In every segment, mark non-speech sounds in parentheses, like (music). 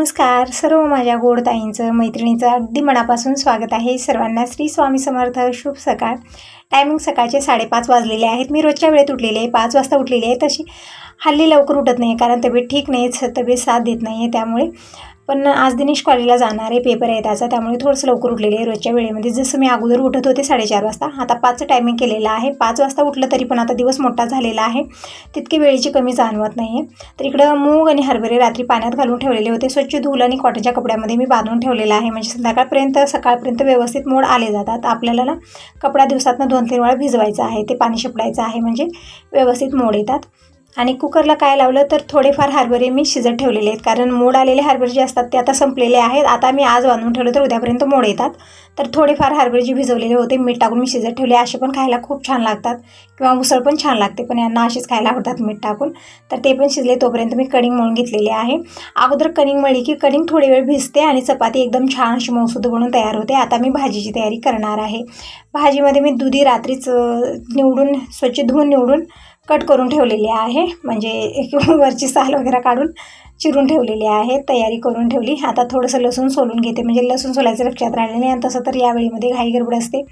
नमस्कार. सर्व माझ्या गोडताईंचं मैत्रिणीचं अगदी मनापासून स्वागत आहे. सर्वांना श्री स्वामी समर्थ. शुभ सकाळ. टायमिंग सकाळचे साडेपाच वाजलेले आहेत. मी रोजच्या वेळेत उठलेली आहे. पाच वाजता उठलेली आहे. तशी हल्ली लवकर उठत नाही कारण तब्येत ठीक नाही तब्येत साथ देत नाही आहे त्यामुळे पण आज दिनेश कॉलेजला जाणार आहे पेपर आहे त्याचा त्यामुळे थोडंसं लवकर उठलेले आहे रोजच्या वेळेमध्ये. जसं मी अगोदर उठत होते साडेचार वाजता आता पाचचं टायमिंग केलेलं आहे. पाच वाजता उठलं तरी पण आता दिवस मोठा झालेला आहे. तितकी वेळेची कमी जाणवत नाही आहे तर इकडं मूग आणि हरभरे रात्री पाण्यात घालून ठेवलेले होते. स्वच्छ धूल आणि कॉटनच्या कपड्यामध्ये मी बांधून ठेवलेलं आहे. म्हणजे संध्याकाळपर्यंत सकाळपर्यंत व्यवस्थित मोड आले जातात. आपल्याला ना कपडा दिवसातनं दोन तीन वेळा भिजवायचा आहे. ते पाणी शिपडायचं आहे. म्हणजे व्यवस्थित मोड येतात. आणि कुकरला काय लावलं तर थोडेफार हरभरे मी शिजत ठेवलेले आहेत. कारण मोड आलेले हरभरे जे असतात ते आता संपलेले आहेत. आता मी आज बांधून ठेवलं तर उद्यापर्यंत मोड येतात. तर थोडेफार हरभरे जे भिजवलेले होते मीठ टाकून मी शिजत ठेवले. असे पण खायला खूप छान लागतात. किंवा उसळ पण छान लागते पण यांना असेच खायला आवडतात मीठ टाकून. तर ते पण शिजले तोपर्यंत मी कणिंग मळून घेतलेले आहे. अगोदर कणिंग मळली की कणिंग थोडी वेळ भिजते आणि चपाती एकदम छान अशी मौसूद बनून तयार होते. आता मी भाजीची तयारी करणार आहे. भाजीमध्ये मी दुधी रात्रीच निवडून स्वच्छ धुवून निवडून कट करून ठेवलेली आहे. म्हणजे वरची साल वगैरे काढून चिरून ठेवलेली आहे तयारी करून ठेवली. आता थोडंसं लसूण सोलून घेते. म्हणजे लसूण सोलायचं लक्षात राहिलं नाही आणि तसं तर यावेळीमध्ये घाई गडबड असते.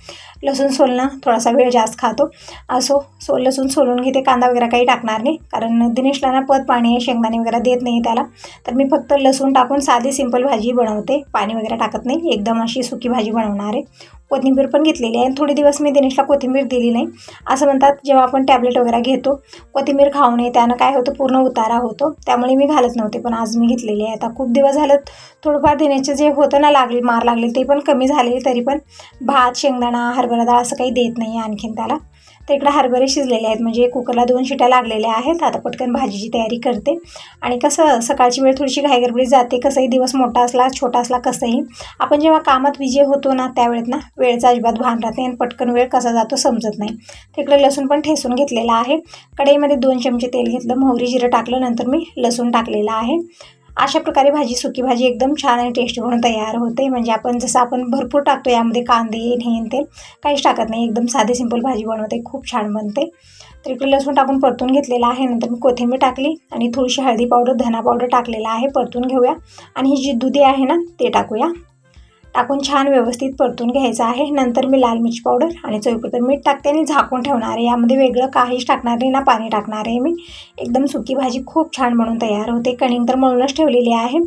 लसूण सोलणं थोडासा वेळ जास्त खातो. असो सो लसूण सोलून घेते. कांदा वगैरे काही टाकणार नाही. कारण दिनेशला ना पत पाणी शेंगदाणे वगैरे देत नाही त्याला. तर मी फक्त लसूण टाकून साधी सिंपल भाजी बनवते. पाणी वगैरे टाकत नाही. एकदम अशी सुकी भाजी बनवणार आहे. कोथिंबीर पण घेतलेली आहे आणि थोडे दिवस मी दिनेशला कोथिंबीर दिली नाही. असं म्हणतात जेव्हा आपण टॅबलेट वगैरे घेतो कोथिंबीर खाऊ नये. त्यानं काय होतं? पूर्ण उतारा होतो. त्यामुळे मी घालत नव्हते. पण आज मी घेतलेली आहे. आता खूप दिवस झालं थोडंफार देण्याचे जे होतं ना लागले मार लागले ते पण कमी झाले तरी पण भात शेंगदाणा हरभरा डाळ असं काही देत नाही आणखीन त्याला. तर इकडं हरभरे शिजलेले आहेत. म्हणजे कुकरला दोन शिट्या लागलेल्या आहेत. आता पटकन भाजीची तयारी करते. आणि कसं सकाळची वेळ थोडीशी घाईगडबडीत जाते. कसंही दिवस मोठा असला छोटा असला कसंही. आपण जेव्हा कामात विजय होतो ना त्यावेळेत ना वेळेचा अजिबात भान राहत नाही आणि पटकन वेळ कसा जातो समजत नाही. तिकडे लसूण पण ठेसून घेतलेला आहे. कढईमध्ये दोन चमचे तेल घेतलं. मोहरी जिरं टाकलं. नंतर मी लसूण टाकलेलं आहे. अशा प्रकारे भाजी सुकी भाजी एकदम छान आणि टेस्टी म्हणून तयार होते. म्हणजे आपण जसं आपण भरपूर टाकतो यामध्ये कांदे हेन तेल काहीच टाकत नाही. एकदम साधी सिंपल भाजी बनवते. खूप छान बनते. तर इकडे लसूण टाकून परतून घेतलेला आहे. नंतर मी कोथिंबीर टाकली आणि थोडीशी हळदी पावडर धना पावडर टाकलेला आहे. परतून घेऊया. आणि ही जी दुधी आहे ना ते टाकूया. टाकून छान व्यवस्थित परतून घ्यायचं आहे. नंतर मी लाल मिरची पावडर आणि चवीपुरतं मीठ टाकते आणि झाकून ठेवणार आहे. यामध्ये वेगळं काहीच टाकणार नाही. ना पाणी टाकणार आहे मी. एकदम सुकी भाजी खूप छान म्हणून तयार होते. कणिंग तर म्हणूनच ठेवलेली आहे.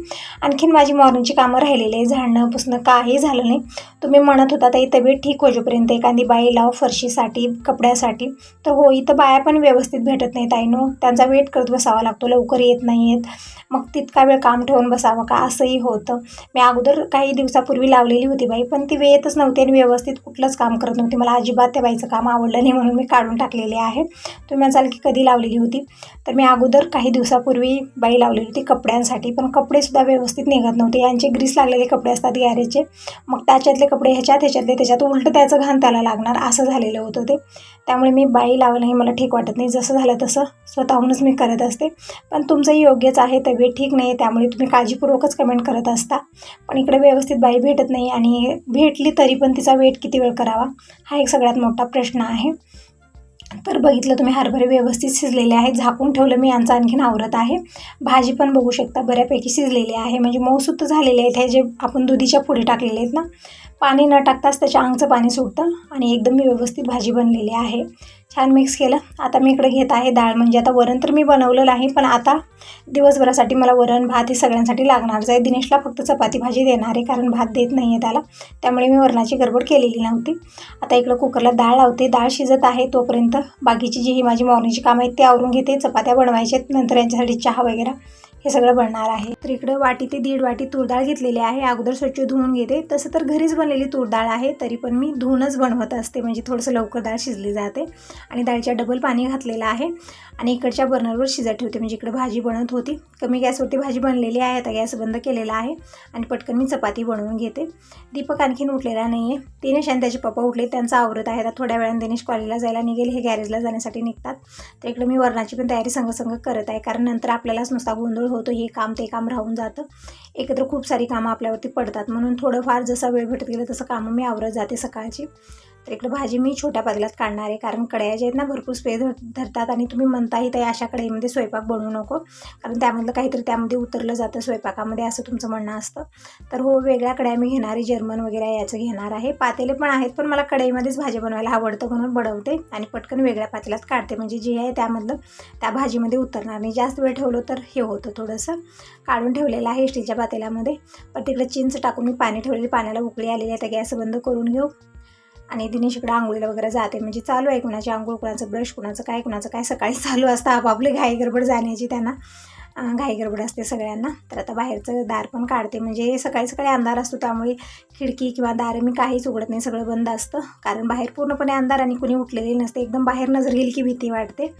आणखीन माझी मॉर्निंगची कामं राहिलेली आहे झाडणं पुसणं काही झालं नाही. तुम्ही म्हणत होता ताई तब्येत ठीक होजोपर्यंत एखादी बाई लाव फरशीसाठी कपड्यासाठी. तर हो इथं बाया पण व्यवस्थित भेटत नाहीत आईनो त्यांचा वेट करत बसावा लागतो. लवकर येत नाही आहेत मग तितका वेळ काम ठेवून बसावं का? असंही होतं. मी अगोदर काही दिवसापूर्वी लावलेली होती बाई पण ती वेळेतच नव्हती आणि व्यवस्थित कुठलंच काम करत नव्हती. मला अजिबात त्या बाईचं काम आवडलं नाही म्हणून मी काढून टाकलेले आहे. तुम्ही म्हणाल की कधी लावलेली होती? तर मी अगोदर काही दिवसापूर्वी बाई लावलेली होती कपड्यांसाठी पण कपडेसुद्धा व्यवस्थित निघत नव्हते. यांचे ग्रीस लागलेले कपडे असतात गॅरेजचे. मग त्याच्यातले कपडे ह्याच्यात ह्याच्यातले त्याच्यात उलटं त्याचं घाण त्याला लागणार असं झालेलं होतं ते. त्यामुळे मी बाई लावणं हे मला ठीक वाटत नाही. जसं झालं तसं स्वतःहूनच मी करत असते. पण तुमचंही योग्यच आहे तब्येत ठीक नाही त्यामुळे तुम्ही काळजीपूर्वकच कमेंट करत असता. पण इकडे व्यवस्थित बाई भेट भेटत नाही आणि भेटली तरी पण तिचा वेट किती वेळ करावा हा एक सगळ्यात मोठा प्रश्न आहे. तर बघितलं तुम्ही हरभरे व्यवस्थित शिजलेले आहेत. झाकून ठेवलं मी यांचं आणखीन आवरत आहे. भाजी पण बघू शकता बऱ्यापैकी शिजलेली आहे. म्हणजे मऊसुद्धा झालेले आहेत हे जे आपण दुधीच्या पुढे टाकलेले आहेत ना पाणी न टाकताच त्याच्या अंगचं पाणी सुटतं आणि एकदम मी व्यवस्थित भाजी बनलेली आहे. छान मिक्स केलं. आता मी इकडे घेत आहे डाळ. म्हणजे आता वरण तर मी बनवलेलं आहे पण आता दिवसभरासाठी मला वरण भात हे सगळ्यांसाठी लागणारच आहे. दिनेशला फक्त चपाती भाजी देणार आहे कारण भात देत नाही आहे त्याला. त्यामुळे मी वरणाची गडबड केलेली नव्हती. आता इकडं कुकरला डाळ लावते. डाळ शिजत आहे तोपर्यंत बाकीची जी ही माझी मॉर्निंगची कामं आहेत ते आवरून घेते. चपात्या बनवायच्या आहेत नंतर यांच्यासाठी चहा वगैरे. हे सगळं बनणार आहे. तर इकडं वाटी ते दीड वाटी तूरडाळ घेतलेली आहे. अगोदर स्वच्छ धुवून घेते. तसं तर घरीच बनलेली तूरडाळ आहे. तरी पण मी धुवूनच बनवत असते. म्हणजे थोडंसं लवकर डाळ शिजली जाते. आणि डाळीच्या डबल पाणी घातलेलं आहे. आणि इकडच्या बर्नरवर शिजत ठेवते. म्हणजे इकडे भाजी बनत होती. कमी गॅसवरती भाजी बनलेली आहे. आता गॅस बंद केलेला आहे. आणि पटकन मी चपाती बनवून घेते. दीपक आणखीन उठलेला नाही आहे दिनेश आणि त्याचे पप्पा उठले. त्यांचा आवरत आहे. आता थोड्या वेळाने दिनेश कॉलेजला जायला निघेल. हे गॅरेजला जाण्यासाठी निघतात. तर इकडे मी वरणाची पण तयारी संगसंग करत आहे. कारण नंतर आपल्यालाच नुसता गोंधळ होतो हे काम ते काम राहून जातं. एकत्र खूप सारी कामं आपल्यावरती पडतात. म्हणून थोडंफार जसा वेळ भेटत गेलं तसं कामं मी आवरत जाते सकाळची. तर इकडे भाजी मी छोट्या पातेल्यात काढणार आहे कारण कढया जे आहेत ना भरपूर स्पेस धर धरतात आणि तुम्ही म्हणताही तर अशा कढईमध्ये स्वयंपाक बनवू नको. कारण त्यामधलं काहीतरी त्यामध्ये उतरलं जातं स्वयंपाकामध्ये असं तुमचं म्हणणं असतं. तर हो वेगळ्या कड्या मी घेणार आहे जर्मन वगैरे याचं घेणार आहे. पातेले पण आहेत पण मला कढईमध्येच भाजी बनवायला आवडतं म्हणून बनवते आणि पटकन वेगळ्या पातेल्यात काढते. म्हणजे जे आहे त्यामधलं त्या भाजीमध्ये उतरणार नाही. जास्त वेळ ठेवलं तर हे होतं थोडंसं. काढून ठेवलेलं आहे स्टीलच्या पातेल्यामध्ये. पण तिकडे चिंच टाकून मी पाणी ठेवलेली पाण्याला उकळी आलेली आहे तर गॅस बंद करून घेऊ. आणि दिनेश इकडे आंघोळीला वगैरे जाते. म्हणजे चालू आहे कुणाची आंघोळ कुणाचं ब्रश कुणाचं काय कुणाचं काय सकाळी (laughs) चालू असतं. आपापली घाई गडबड जाण्याची त्यांना. घाईगडबड घाई असते सगळ्यांना. तर आता बाहेरचं दार पण काढते. म्हणजे सकाळी सकाळी अंधार असतो त्यामुळे खिडकी किंवा दार मी काहीच उघडत नाही. सगळं बंद असतं. कारण बाहेर पूर्णपणे अंधार आणि कुणी उठलेली नसते. एकदम बाहेर नजर गेली की भीती वाटते.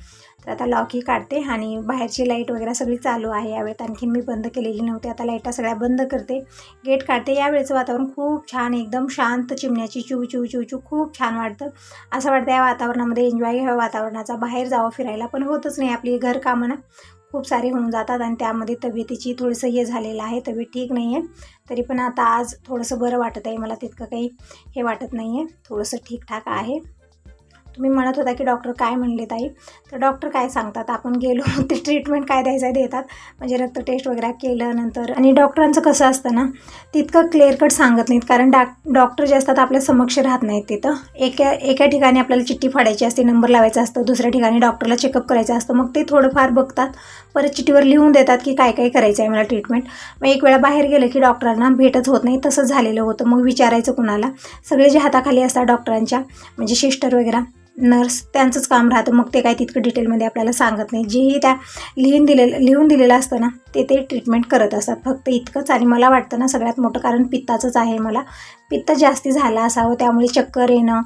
तर आता लॉकही काढते आणि बाहेरची लाइट वगैरे सगळी चालू आहे. यावेळेत आणखीन मी बंद केलेली नव्हती. आता लाईटा सगळ्या बंद करते. गेट काढते. यावेळेचं वातावरण खूप छान एकदम शांत चिमण्याची चिव चू चू चू खूप छान वाटतं. असं वाटतं या वातावरणामध्ये एन्जॉय घ्यावं वातावरणाचा बाहेर जावं फिरायला पण होतच नाही आपली घरकामं ना. खूप सारे होऊन जातात आणि त्यामध्ये तब्येतीची थोडंसं हे झालेलं आहे तब्येत ठीक नाही आहे तरी पण आता आज थोडंसं बरं वाटत आहे मला तितकं काही हे वाटत नाही आहे थोडंसं ठीकठाक आहे. तुम्ही म्हणत होता की डॉक्टर काय म्हणले ताई? तर डॉक्टर काय सांगतात? आपण गेलो (laughs) ते ट्रीटमेंट काय द्यायचं आहे देतात. म्हणजे रक्त टेस्ट वगैरे केलं नंतर आणि डॉक्टरांचं कसं असतं ना तितकं क्लिअर कट सांगत नाहीत. कारण डाक डॉक्टर जे असतात आपल्या समक्ष राहत नाहीत तिथं. एका एका ठिकाणी आपल्याला चिठ्ठी फाडायची असते नंबर लावायचा असतो दुसऱ्या ठिकाणी डॉक्टरला चेकअप करायचं असतं. मग ते थोडंफार बघतात. परत चिठ्ठीवर लिहून देतात की काय काय करायचं आहे मला ट्रीटमेंट मग एक वेळा बाहेर गेलं की डॉक्टरांना भेटच होत नाही. तसं झालेलं होतं. मग विचारायचं कुणाला? सगळे जे हाताखाली असतात डॉक्टरांच्या म्हणजे सिस्टर वगैरे. नर्स त्यांचंच काम राहतं. मग ते काय तितकं डिटेलमध्ये आपल्याला सांगत नाही. जेही त्या लिहून दिलेलं लिहून दिलेलं असतं ना ते ते ट्रीटमेंट करत असतात. फक्त इतकंच. आणि मला वाटतं ना सगळ्यात मोठं कारण पित्ताचंच आहे मला. पित्त जास्ती झालं असावं त्यामुळे चक्कर येणं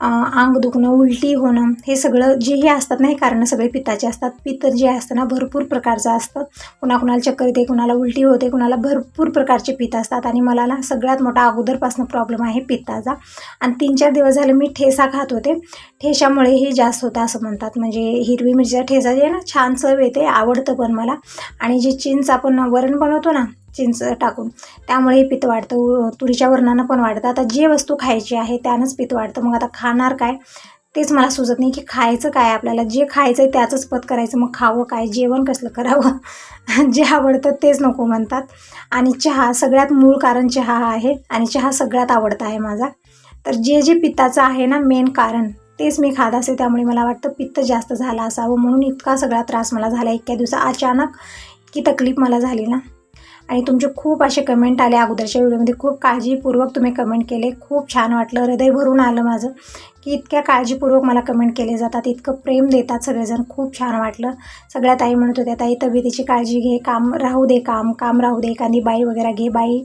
अंग दुखणं उलटी होणं हे सगळं जेही असतात ना हे कारणं सगळे पित्ताचे असतात. पित्त जे असतं ना भरपूर प्रकारचं असतं. कुणाकुणाला चक्कर येते कुणाला उलटी होते कुणाला भरपूर प्रकारचे पित्त असतात. आणि मला ना सगळ्यात मोठा अगोदरपासून प्रॉब्लेम आहे पित्ताचा. आणि तीन चार दिवस झाले मी ठेसा खात होते. ठेशामुळे हे जास्त होतं असं म्हणतात. म्हणजे हिरवी मिरचीचा ठेसा जे आहे ना छान चव येते आवडतं पण मला. आणि जे चिंच आपण वरण बनवतो ना चिंच टाकून. त्यामुळे पित्त वाढतं. उ- तुरीच्या वरणानं पण वाढतं. आता जे वस्तू खायची आहे त्यानंच पित्त वाढतं. मग आता खाणार काय? तेच मला सुचत नाही की खायचं काय आपल्याला. जे खायचं आहे त्याचंच पत करायचं. मग खावं काय? जेवण कसलं करावं? (laughs) जे आवडतं तेच नको म्हणतात. आणि चहा सगळ्यात मूळ कारण चहा हा आहे आणि चहा सगळ्यात आवडता आहे माझा. तर जे जे पित्ताचं आहे ना मेन कारण तेच मी खात असते त्यामुळे मला वाटतं पित्त जास्त झालं असावं म्हणून इतका सगळा त्रास मला झाला. इतक्या दिवसा अचानक की तकलीफ मला झाली ना. आणि तुमचे खूप असे कमेंट आले अगोदरच्या व्हिडिओमध्ये. खूप काळजीपूर्वक तुम्ही कमेंट केले. खूप छान वाटलं. हृदय भरून आलं माझं. की इतक्या काळजीपूर्वक मला कमेंट केले जातात. इतकं प्रेम देतात सगळेजण. खूप छान वाटलं. सगळ्या ताई म्हणत होत्या ताई तब्येतीची काळजी घे. काम राहू दे काम काम राहू दे. एखादी बाई वगैरे घे. बाई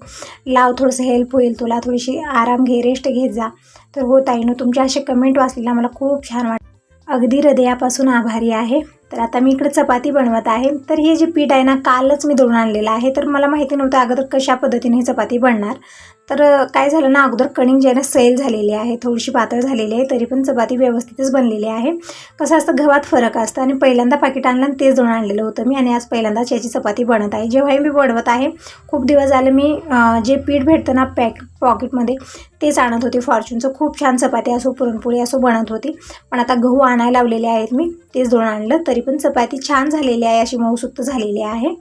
लाव थोडंसं हेल्प होईल तुला. थोडीशी आराम घे. रेस्ट घेत जा. तर हो ताईनं तुमचे असे कमेंट वाचलेला मला खूप छान वाट अगदी हृदयापासून आभारी आहे. तर आता मी इकडे चपाती बनवत आहे. तर हे जे पीठ आहे ना कालच मी दळून आणलेलं आहे. तर मला माहिती नव्हतं अगोदर कशा पद्धतीने ही चपाती बनणार. तर काय झालं ना अगोदर कणिंग जे आहे ना सैल झालेली आहे. थोडीशी पातळ झालेली आहे तरी पण चपाती व्यवस्थितच बनलेली आहे. कसं असतं गव्हात फरक असतं आणि पहिल्यांदा पाकिट आणलं आणि तेच दळून आणलेलं होतं मी आणि आज पहिल्यांदाच याची चपाती बनत आहे. जेव्हाही मी बनवत आहे खूप दिवस झाले मी जे पीठ भेटतं ना पॅक पॉकेटमध्ये तेच आणत होते फॉर्च्यूनचं. खूप छान चपाती असो पुरणपोळी असो बनत होती. पण आता गहू आणायला लावलेले आहेत मी तेच दळून आणलं तरी पण चपाती छान झालेली आहे अशी मऊसुक्त झालेली आहे.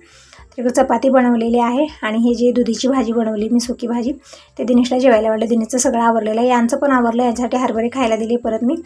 इकडं चपाती बनवलेली आहे आणि हे जे दुधीची भाजी बनवली मी सुकी भाजी ते दिनेशला जेवायला वाटलं दिनेशचं सगळं आवरलेलं आहे. यांचं पण आवरलं यांच्यासाठी हरभरे खायला दिली. परत मी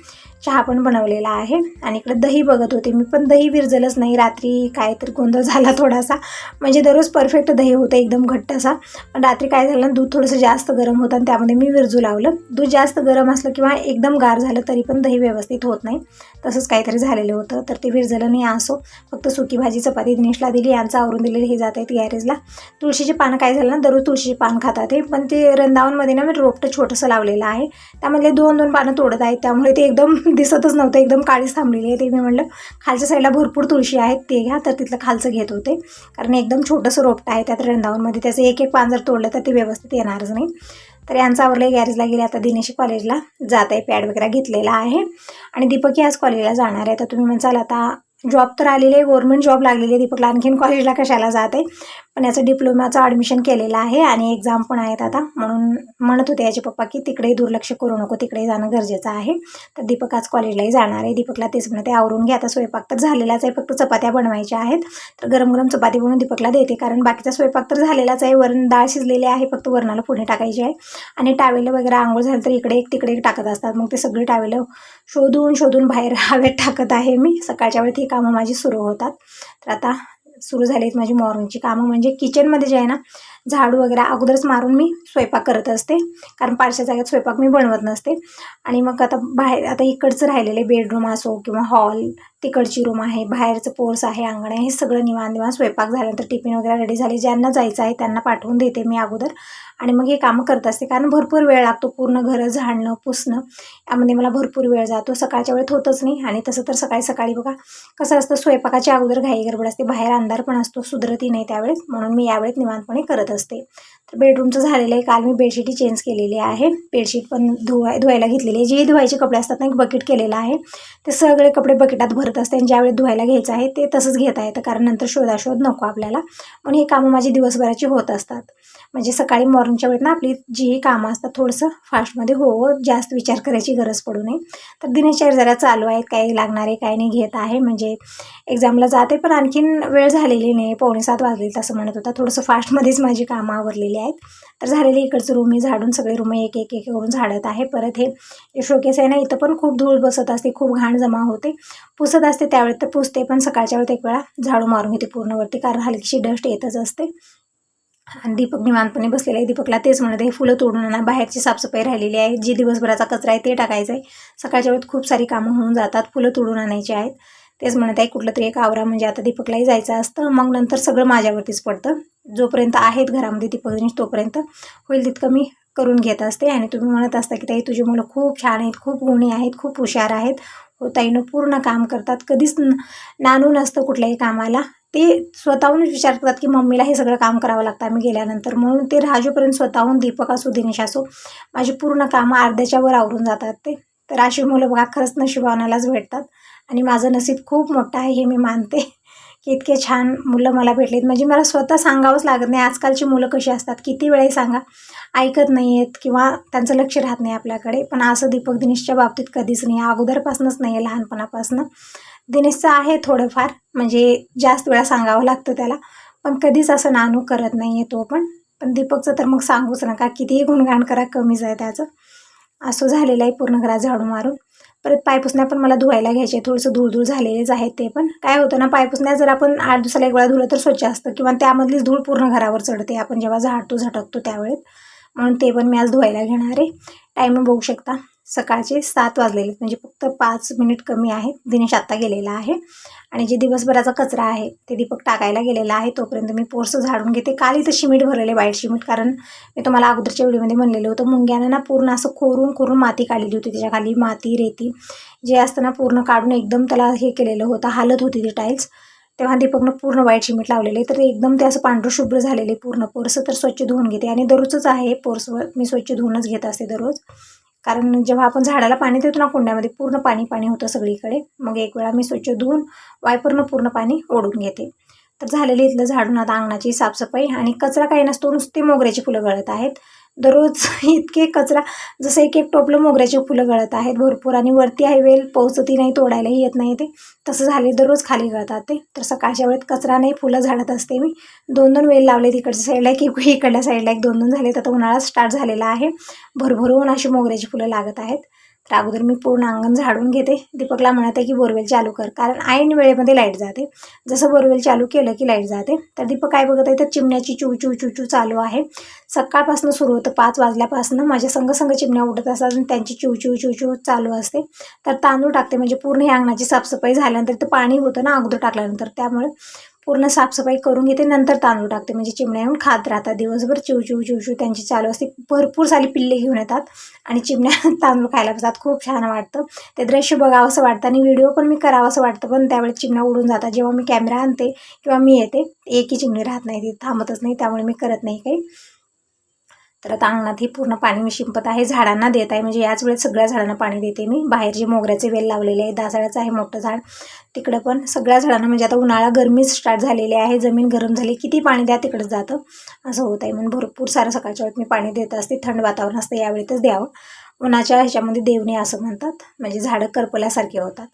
चहा पण बनवलेला आहे. आणि इकडे दही बघत होते. मी पण दही विरजलंच नाही. रात्री काय तर गोंधळ झाला थोडासा. म्हणजे दररोज परफेक्ट दही होतं. एकदम घट्ट असा. पण रात्री काय झालं दूध थोडंसं जास्त गरम होतं आणि त्यामध्ये मी विरजू लावलं. दूध जास्त गरम असलं किंवा एकदम गार झालं तरी पण दही व्यवस्थित होत नाही. तसंच काहीतरी झालेलं होतं. तर ते विरजलं नाही असो. फक्त सुकी भाजी चपाती दिनेशला दिली. यांचं आवरून दिलेलं हे जात आहेत गॅरेजला. तुळशीचे पानं काय झालं ना दररोज तुळशीचे पान खातात हे. पण ते रंधावनमध्ये ना मी रोपटं छोटंसं लावलेलं आहे. त्यामधले दोन दोन पानं तोडत आहेत. त्यामुळे ते एकदम (laughs) दिसतच नव्हतं. एकदम काळीच थांबलेली आहे. ते मी म्हणलं खालच्या साईडला भरपूर तुळशी आहेत ते घ्या. तर तिथलं खालचं घेत होते. कारण एकदम छोटंसं रोपटं आहे त्यात रंधावनमध्ये. त्याचं एक एक पान जर तोडलं तर ते व्यवस्थित येणारच नाही. तर यांचं आवडलं गॅरेजला गेले. आता दिनेशी कॉलेजला जात आहे. पॅड वगैरे घेतलेला आहे. आणि दीपकही आज कॉलेजला जाणार आहे. तर तुम्ही म्हणसाल आता जॉब तर आलेले आहे गव्हर्मेंट जॉब लागलेली आहे. दीपकला आणखीन कॉलेजला कशाला जाते पण याचं डिप्लोमाचं ॲडमिशन केलेलं आहे आणि एक्झाम पण आहेत आता. म्हणून म्हणत होते याचे पप्पा की तिकडे दुर्लक्ष करू नको तिकडे जाणं गरजेचं आहे. तर दीपक आज कॉलेजलाही जाणार आहे. दीपकला तेच म्हणते आवरून घ्या आता स्वयंपाक तर झालेलाच आहे. फक्त चपात्या बनवायच्या आहेत. तर गरम गरम चपाती बनवून दीपकला देते. कारण बाकीचा स्वयंपाक तर झालेलाच आहे. वरण डाळ शिजलेली आहे. फक्त वरणाला पुढे टाकायची आहे. आणि टावेलं वगैरे आंघोळ झालं तर इकडे एक तिकडे एक टाकत असतात. मग ते सगळी टावेलं शोधून शोधून बाहेर (laughs) हवेत टाकत आहे मी. सकाळच्या वेळेत ही कामं माझी सुरू होतात. तर आता सुरू झाली आहेत माझी मॉर्निंगची कामं. म्हणजे किचनमध्ये जे आहे ना झाडू वगैरे अगोदरच मारून मी स्वयंपाक करत असते. कारण पारशा जागेत स्वयंपाक मी बनवत नसते. आणि मग आता बाहेर आता इकडचं राहिलेले बेडरूम असो किंवा हॉल तिकडची रूम आहे बाहेरचं पोर्स आहे अंगण आहे हे सगळं निवांत निवांत स्वयंपाक झाल्यानंतर टिफिन वगैरे रेडी झाले. ज्यांना जायचं आहे त्यांना पाठवून देते मी अगोदर. आणि मग हे कामं करत असते. कारण भरपूर वेळ लागतो पूर्ण घरं झाडणं पुसणं. यामध्ये मला भरपूर वेळ जातो. सकाळच्या वेळेत होतच नाही. आणि तसं तर सकाळी सकाळी बघा कसं असतं स्वयंपाकाच्या अगोदर घाई गडबड असते. बाहेर अंधार पण असतो सुधरती नाही त्यावेळेस. म्हणून मी यावेळेत निवांतपणे करत असते असते. तर बेडरूमचं झालेलं आहे. काल मी बेडशीटही चेंज केलेली आहे. बेडशीट पण धुवाय धुवायला घेतलेली आहे. जे धुवायचे कपडे असतात ना एक बकेट केलेलं आहे. ते सगळे कपडे बकेटात भरत असते आणि ज्यावेळेस धुवायला घ्यायचं आहे ते तसंच घेता येतं. कारण नंतर शोधाशोध नको आपल्याला. पण हे कामं माझी दिवसभराची होत असतात. म्हणजे सकाळी मॉर्निंगच्या वेळेत ना आपली जी ही कामं असतात थोडंसं फास्टमध्ये हो, हो जास्त विचार करायची गरज पडू नये. तर दिनचर्या जरा चालू आहेत. काही लागणार आहे काही नाही घेत आहे. म्हणजे एक्झामला जाते पण आणखीन वेळ झालेली नाही. पावणे सात वाजले तसं म्हणत होता. थोडंसं फास्टमध्येच माझी कामं आवरलेली आहेत. तर झालेली इकडचं रूम मी झाडून सगळे रूम एक एक एक करून झाडत आहे. परत हे शोकेस आहे ना इथं पण खूप धूळ बसत असते खूप घाण जमा होते. पुसत असते त्यावेळेस तर पुसते पण सकाळच्या वेळेत एक वेळा झाडू मारून घेते पूर्णवरती कारण हलकीशी डस्ट येतच असते. आणि दीपक निवांतपणे बसलेला आहे. दीपकला तेच म्हणत आहे फुलं तोडून आणा. बाहेरची साफसफाई राहिलेली आहे. जी दिवसभराचा कचरा आहे ते टाकायचं आहे. सकाळच्या वेळेत खूप सारी कामं होऊन जातात. फुलं तोडून आणायची आहेत. तेच म्हणत आहे कुठलं तरी एक आवरा म्हणजे आता दीपकलाही जायचं असतं. मग नंतर सगळं माझ्यावरतीच पडतं. जोपर्यंत आहेत घरामध्ये दीपक म्हणजे तोपर्यंत होईल तितकं मी करून घेत असते. आणि तुम्ही म्हणत असता की ताई तुझी मुलं खूप छान आहेत खूप गुणी आहेत खूप हुशार आहेत. हो ताईनं पूर्ण काम करतात. कधीच नानू नसतं कुठल्याही कामाला. ते स्वतःहूनच विचार करतात की मम्मीला हे सगळं काम करावं लागतं आम्ही गेल्यानंतर. म्हणून ते राजूपर्यंत स्वतःहून दीपक असो दिनेश असो माझी पूर्ण कामं अर्ध्याच्या वर आवरून जातात ते. तर अशी मुलं बघा खरंच नशिबानालाच भेटतात. आणि माझं नसीब खूप मोठं आहे हे मी मानते. की इतके छान मुलं मला भेटलीत. म्हणजे मला स्वतः सांगावंच लागत नाही आजकालची मुलं कशी असतात? किती वेळही सांगा? ऐकत नाही आहेत किंवा त्यांचं लक्ष राहत नाही आपल्याकडे. पण असं दीपक दिनेशच्या बाबतीत कधीच नाही. अगोदरपासूनच नाही आहे लहानपणापासून. दिनेशचं आहे थोडंफार. म्हणजे जास्त वेळा सांगावं लागतं त्याला. पण कधीच असं नाणू करत नाही आहे तो पण. पण दीपकचं तर मग सांगूच नका. कितीही गुणगाण करा कमीच आहे त्याचं. असं झालेलं आहे पूर्ण घरात झाडू मारून परत पायपुसण्या पण मला धुवायला घ्यायचे थोडंसं धूळ झालेलेच आहे ते पण. काय होतं ना पायपुसण्या जर आपण आठ दिवसाला एक वेळा धुलं तर स्वच्छ असतं किंवा त्यामधलीच धूळ पूर्ण घरावर चढते. आपण जेव्हा झाडतो झटकतो त्यावेळेस म्हणून ते पण मी आज धुवायला घेणार आहे. टाईम बघू शकता. सकाळचे सात वाजलेले म्हणजे फक्त पाच मिनिट कमी आहे दिनेश आत्ता गेलेला आहे. आणि जे दिवसभराचा कचरा आहे ते दीपक टाकायला गेलेला आहे. तोपर्यंत मी पोर्स झाडून घेते. काल इथं शिमीट भरलेले वाईट शिमीट. कारण मी तुम्हाला अगोदरच्या व्हिडिओमध्ये म्हणलेलं होतं मुंग्यानं ना पूर्ण असं खोरून खोरून माती काढलेली होती. त्याच्याखाली माती रेती जे असतं ना पूर्ण काढून एकदम त्याला हे केलेलं होतं. हालत होती ती टाईल्स. तेव्हा दीपकनं पूर्ण वाईट शिमीट लावलेले तर एकदम ते असं पांढरं शुभ्र झालेले पूर्ण. पोर्स तर स्वच्छ धुवून घेते. आणि दररोजच आहे पोर्सवर मी स्वच्छ धुवूनच घेत असते दररोज. कारण जेव्हा आपण झाडाला पाणी देतो ना कुंड्यामध्ये पूर्ण पाणी पाणी होतं सगळीकडे. मग एक वेळा मी स्वच्छ धुवून वायपरनं पूर्ण पाणी ओढून घेते. तर झालेली इथलं झाडून आता अंगणाची साफसफाई आणि कचरा काही नसतो नुसते मोगऱ्याची फुलं गळत आहेत. दररोज इतके कचरा जसं एक एक टोपलं मोगऱ्याची फुलं गळत आहेत. भरपूर आणि वरती आहे वेल पोहोचती नाही तोडायलाही येत नाही ते. तसं झाले दररोज खाली गळतात ते. तर सकाळच्या वेळेत कचरा नाही फुलं झाडत असते मी. दोन दोन वेल लावले तिकडच्या साईडला एक इकडल्या साईडला एक दोन दोन झाले. तर उन्हाळा स्टार्ट झालेला आहे. भरभरून अशी मोगऱ्याची फुलं लागत आहेत. तर अगोदर मी पूर्ण अंगण झाडून घेते. दीपकला म्हणत आहे की बोरवेल चालू कर. कारण ऐन वेळेमध्ये लाइट जाते. जसं बोरवेल चालू केलं की लाइट जाते. तर दीपक काय बघत आहे तर चिमण्याची चू चू चू चू चालू आहे. सकाळपासून सुरू होतं पाच वाजल्यापासून माझ्या संघ संघ चिमण्या उडत असतात आणि त्यांची चू चू चू चू चालू असते. तर तांदूळ टाकते म्हणजे पूर्ण हे अंगणाची साफसफाई झाल्यानंतर ते पाणी होतं ना अगोदर टाकल्यानंतर. त्यामुळे पूर्ण साफसफाई करून घेते नंतर तांदूळ टाकते. म्हणजे चिमण्या येऊन खात राहतात. दिवसभर चिव चिव चिव चिव त्यांची चालू असते. भरपूर सारी पिल्ले घेऊन येतात आणि चिमण्या (laughs) तांदूळ खायला बसतात. खूप छान वाटतं. ते दृश्य बघावं असं वाटतं आणि व्हिडिओ पण मी करावं असं वाटतं. पण त्यावेळेस चिमण्या उडून जातात. जेव्हा मी कॅमेरा आणते किंवा मी येते एकही चिमणी राहत नाही ती थांबतच नाही. त्यामुळे मी करत नाही काही. तर आता अंगणात ही पूर्ण पाणी मी शिंपत आहे. झाडांना देत आहे. म्हणजे याच वेळेस सगळ्या झाडांना पाणी देते मी. बाहेर जे मोगऱ्याचे वेल लावलेले आहे दासाळ्याचं आहे मोठं झाड तिकडं पण सगळ्या झाडांना म्हणजे आता उन्हाळा गरमीच स्टार्ट झालेली आहे. जमीन गरम झाली किती पाणी द्या तिकडं जातं? असं होत आहे. म्हणून भरपूर सारं सकाळच्या वेळेत मी पाणी देत असते. थंड वातावरण असतं यावेळेतच द्यावं. उन्हाच्या ह्याच्यामध्ये देवणे असं म्हणतात. म्हणजे झाडं करपल्यासारखे होतात.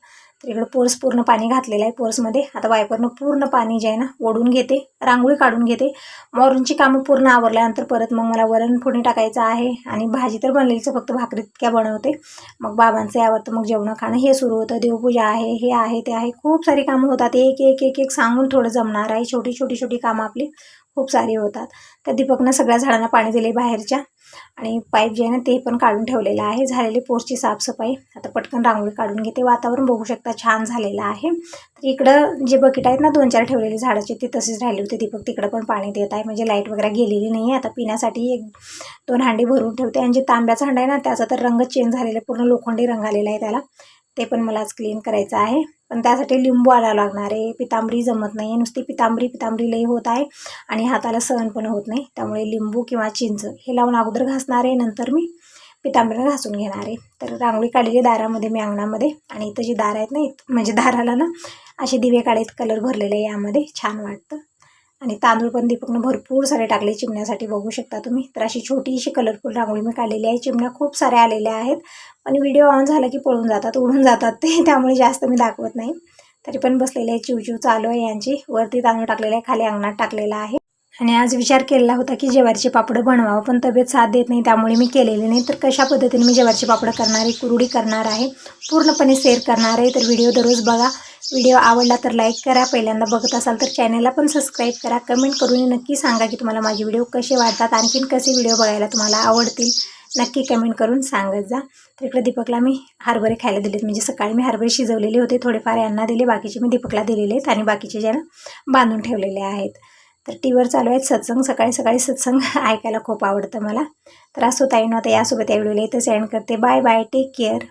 तर इकडं पोर्स पूर्ण पाणी घातलेलं आहे पोर्समध्ये. आता वायपरनं पूर्ण पाणी जे आहे ना ओढून घेते रांगोळी काढून घेते. मॉर्निंगची कामं पूर्ण आवरल्यानंतर परत मग मला वरण फोडणी टाकायचं आहे आणि भाजी तर बनलेलीच फक्त भाकरी इतक्या बनवते. मग बाबांचं यावरतं मग जेवणं खाणं हे सुरू होतं. देवपूजा आहे हे आहे ते आहे. खूप सारी कामं होतात. एक एक एक एक सांगून थोडं जमणार आहे. छोटी छोटी छोटी कामं आपली. खूप सारे होतात. तर दीपकनं सगळ्या झाडांना पाणी दिले बाहेरच्या आणि पाईप जे आहे ना ते पण काढून ठेवलेलं आहे. झालेली पोरची साफसफाई. आता पटकन रांगोळी काढून घेते. वातावरण बघू शकता छान झालेलं आहे. तर इकडं जे बकेट आहेत ना दोन चार ठेवलेली झाडाची ती तशीच राहिली होती. दीपक तिकडं पण पाणी देत आहे. म्हणजे लाइट वगैरे गेलेली नाही आहे आता पिण्यासाठी एक दोन हांडी भरून ठेवते. आणि जे तांब्याचा हांडा आहे ना त्याचा तर रंग चेंज झालेला आहे पूर्ण लोखंडी रंग आलेला आहे त्याला. ते पण मला आज क्लीन करायचं आहे. पण त्यासाठी लिंबू आला लागणार आहे. पितांबरी जमत नाही नुसती पितांबरी पितांबरी लई होत आहे आणि हाताला सहन पण होत नाही. त्यामुळे लिंबू किंवा चिंच हे लावून अगोदर घासणार आहे. नंतर मी पितांबरीला घासून घेणार आहे. तर रांगोळी काढलेली दारामध्ये मी अंगणामध्ये. आणि इथं जी दार आहेत ना इथं म्हणजे दाराला ना असे दिवे काढायत कलर भरलेले आहे यामध्ये. छान वाटतं. आणि तांदूळ पण दीपकनं भरपूर सारे टाकले चिमण्यासाठी बघू शकता तुम्ही. तर अशी छोटीशी कलरफुल रांगोळी मी काढलेली आहे. चिमण्या खूप साऱ्या आलेल्या आहेत. पण व्हिडिओ ऑन झाला की पळून जातात उडून जातात ते. (laughs) त्यामुळे जास्त मी दाखवत नाही. तरी पण बसलेले आहे चिवचिव चालू आहे यांची. वरती तांदूळ टाकलेला आहे खाली अंगणात टाकलेला आहे. आणि आज विचार केलेला होता की जेवारीचे पापडं बनवावं पण तब्येत साथ देत नाही त्यामुळे मी केलेले नाही. तर कशा पद्धतीने मी जेवारीचे पापडं करणार आहे कुरुडी करणार आहे पूर्णपणे शेअर करणार आहे तर व्हिडिओ दररोज बघा. व्हिडिओ आवडला तर लाईक करा. पहिल्यांदा बघत असाल तर चॅनलला पण सबस्क्राईब करा. कमेंट करून नक्की सांगा की तुम्हाला माझे व्हिडिओ कसे वाटतात. आणखीन कसे व्हिडिओ बघायला तुम्हाला आवडतील नक्की कमेंट करून सांगत जा. तर इकडे दीपकला मी हरभरे खायला दिलेत. म्हणजे सकाळी मी हरभरे शिजवलेले होते. थोडेफार यांना दिले. बाकीचे मी दीपकला दिलेले आहेत आणि बाकीचे ज्यांना बांधून ठेवलेले आहेत. तर टी व्हीवर चालू आहेत सत्संग. सकाळी सकाळी सत्संग (laughs) ऐकायला खूप आवडतं मला. तर असो ताईनं आता यासोबत या व्हिडिओला इथं सेंड करते. Bye bye take care